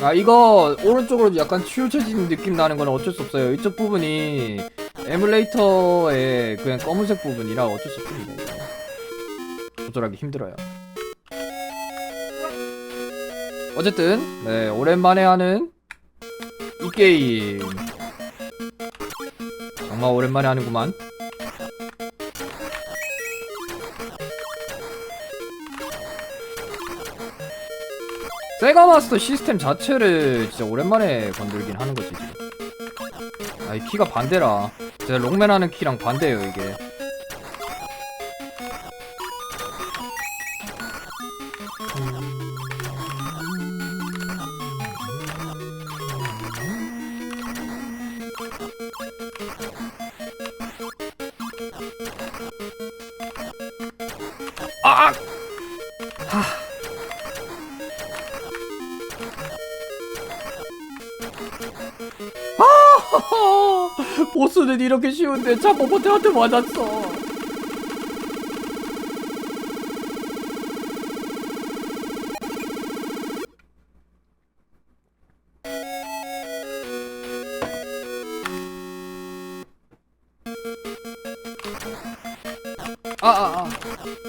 아 이거 오른쪽으로 약간 치우쳐진 느낌 나는 건 어쩔 수 없어요. 이쪽 부분이 에뮬레이터의 그냥 검은색 부분이라 어쩔 수 없습니다. 조절하기 힘들어요. 어쨌든 네 오랜만에 하는 이 게임. 정말 오랜만에 하는구만 세가 마스터 시스템 자체를 진짜 오랜만에 건들긴 하는 거지 지금. 아이 키가 반대라 제가 롱맨 하는 키랑 반대예요 이게 보스는 이렇게 쉬운데 자포포트한테 맞았어. 아, 아, 아.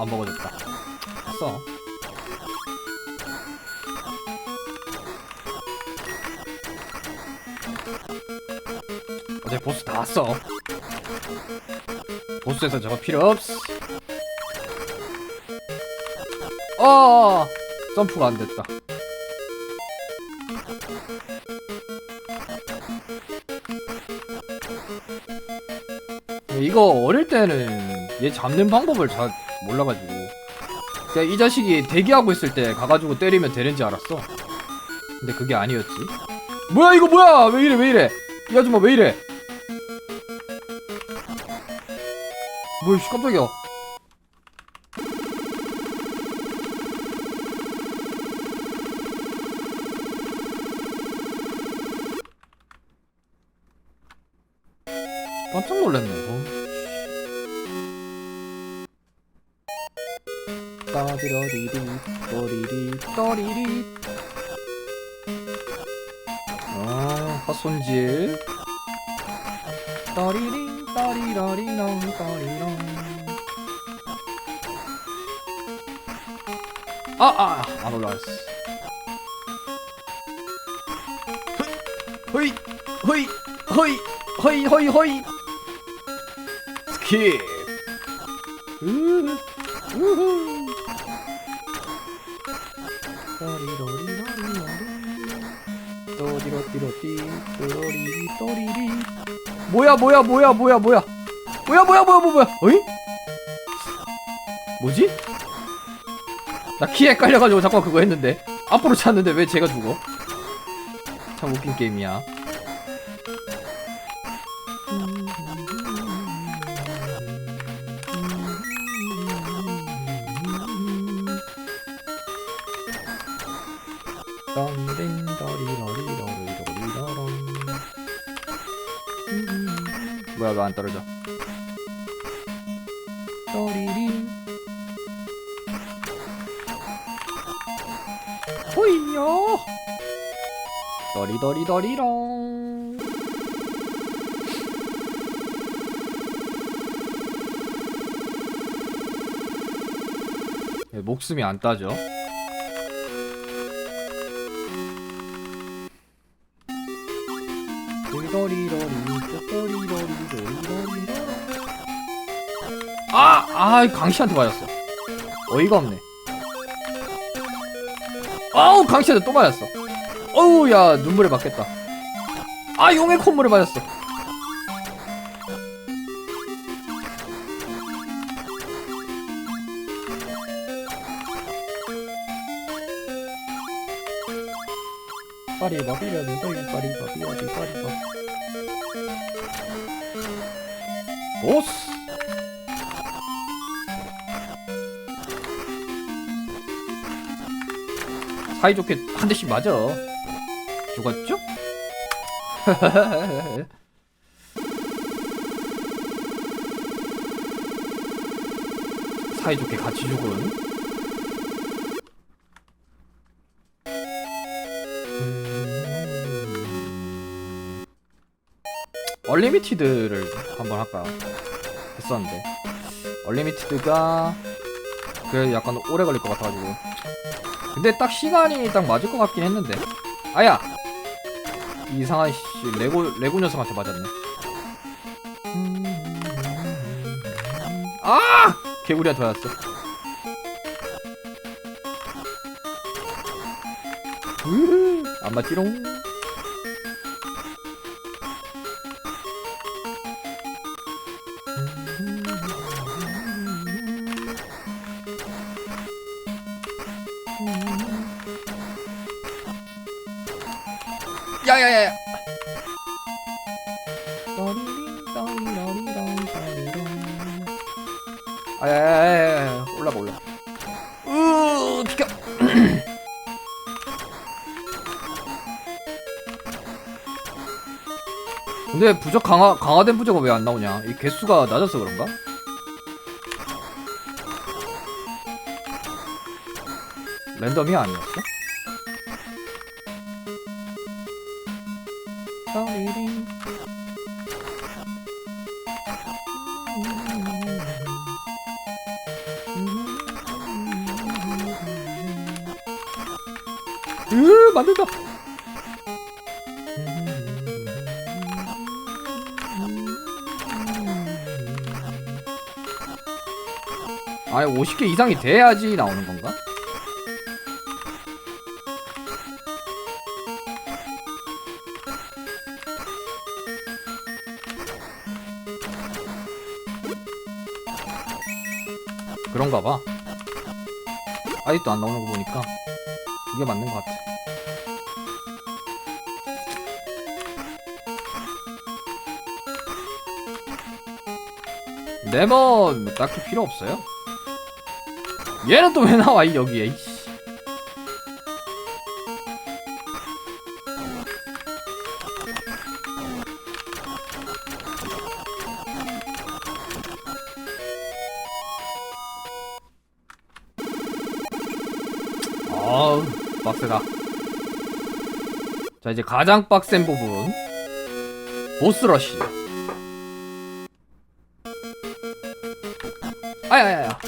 안 먹어졌다. 됐어. 어제 보스 다 왔어. 보스에서 저거 필요 없어. 어, 점프가 안 됐다. 이거 어릴 때는 얘 잡는 방법을 잘 몰라가지고. 그냥 이 자식이 대기하고 있을 때 가가지고 때리면 되는지 알았어. 근데 그게 아니었지. 뭐야 이거 뭐야? 왜 이래 왜 이래? 이 아줌마 왜 이래? 뭐야 씨 깜짝이야. 깜짝 놀랐네 어. 따디러리리 또리리 또리리. 아 헛손질. 떠리리 떠리러리렁 떠리렁 아아 안 올라왔어. 허이 허이 허이 허이 허이 허이 스킵. 우후 우후 띠로띠 또리리 또리리 뭐야 뭐야 뭐야 뭐야 뭐야 뭐야 뭐야 뭐야 뭐야 어이? 뭐지? 나키 헷갈려가지고 잠깐 그거 했는데 앞으로 찼는데 왜 제가 죽어? 참 웃긴 게임이야 던댕 더리러리러리러리러렁 뭐야 왜 안 떨어져? 떠리리. 호이요. 더리더리더리렁 예, 목숨이 안 따져 아! 아, 강씨한테 맞았어. 어이가 없네. 아우, 강씨한테 또 맞았어. 어우, 야, 눈물에 맞겠다. 아, 용의 콧물에 맞았어. 빠리바비라비 빠리바비라비 빠리바 보스 사이좋게 한 대씩 맞아. 죽었죠? 사이좋게 같이 죽은. 음. 얼리미티드를 한번 할까요? 했었는데 얼리미티드가 그 약간 오래 걸릴 것 같아가지고 근데 딱 시간이 딱 맞을 것 같긴 했는데. 아야! 이상한 씨 레고 레고 녀석한테 맞았네. 아! 개구리한테 맞았어. 으흐, 안 맞지롱 아야야야야 올라가 올라 으 비켜. 근데 부적 강화 강화된 부적은 왜 안 나오냐? 이 개수가 낮아서 그런가? 랜덤이 아니었어? 으 만든다 아니 50개 이상이 돼야지 나오는 건가? 그런가 봐. 아직도 안 나오는 거 보니까 이게 맞는 것 같아. 레몬 뭐 딱히 필요 없어요. 얘는 또 왜 나와 이 여기에? 이씨. 아우 빡세다. 자 이제 가장 빡센 부분 보스러시. 아야야야.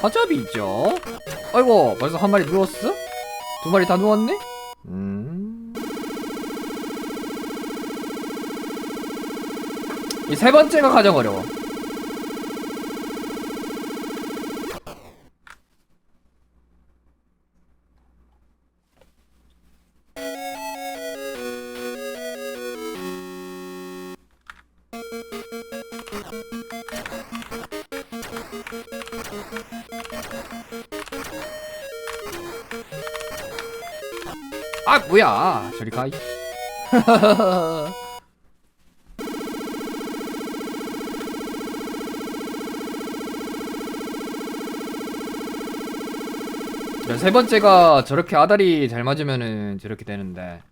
화잡이죠? 아이고 벌써 한 마리 누웠어? 두 마리 다 누웠네? 음... 이 세 번째가 가장 어려워 아 뭐야 저리 가 이. 자, 세 번째가 저렇게 아다리 잘 맞으면은 저렇게 되는데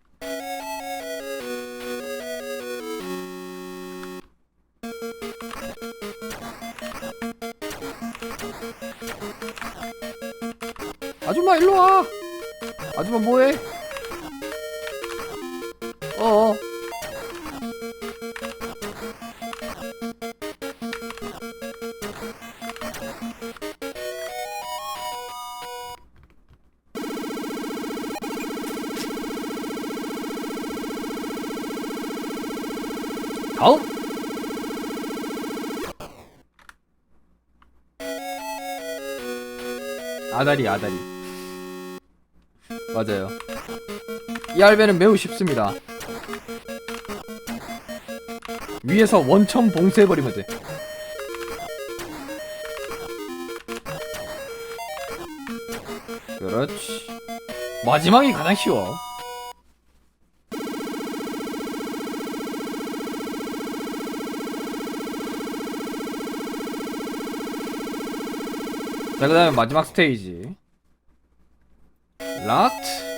아줌마 일로 와. 아줌마 뭐해? 어. 다음 아다리 아다리 맞아요. 이 알베는 매우 쉽습니다. 위에서 원천 봉쇄해버리면 돼. 그렇지. 마지막이 가장 쉬워. 자, 그 다음에 마지막 스테이지. 락트.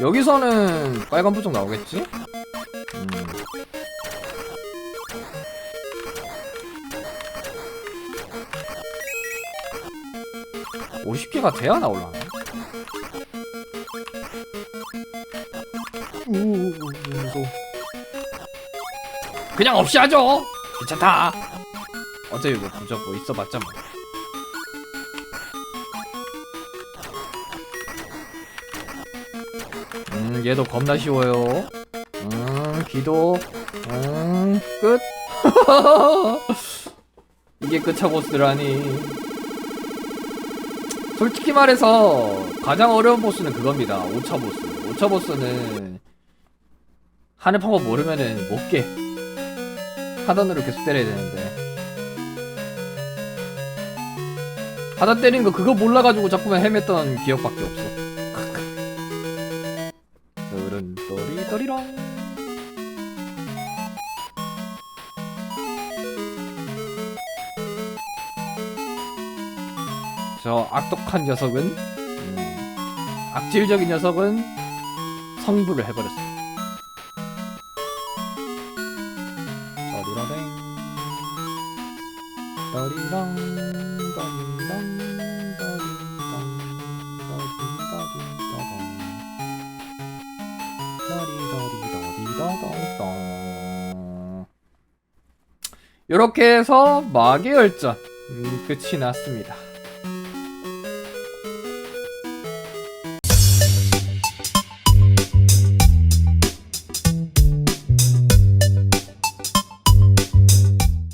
여기서는 빨간 부족 나오겠지? 음. (50개가) 돼야 나올라나? 우우우 무서워 그냥 없이 하죠. 괜찮다. 어차피 뭐 부적 뭐 있어봤자 뭐. 음 얘도 겁나 쉬워요. 음 기도. 음 끝. 이게 끝차 보스라니. 솔직히 말해서 가장 어려운 보스는 그겁니다. 5차 보스. 5차 보스는 하는 방법 모르면은 못 깨. 하단으로 계속 때려야 되는데 하단 때린 거 그거 몰라가지고 자꾸만 헤맸던 기억밖에 없어. 어른 또리 또리랑 저 악독한 녀석은? 음, 악질적인 녀석은 성불을 해버렸어 요렇게 해서 마계 열전. 음, 끝이 났습니다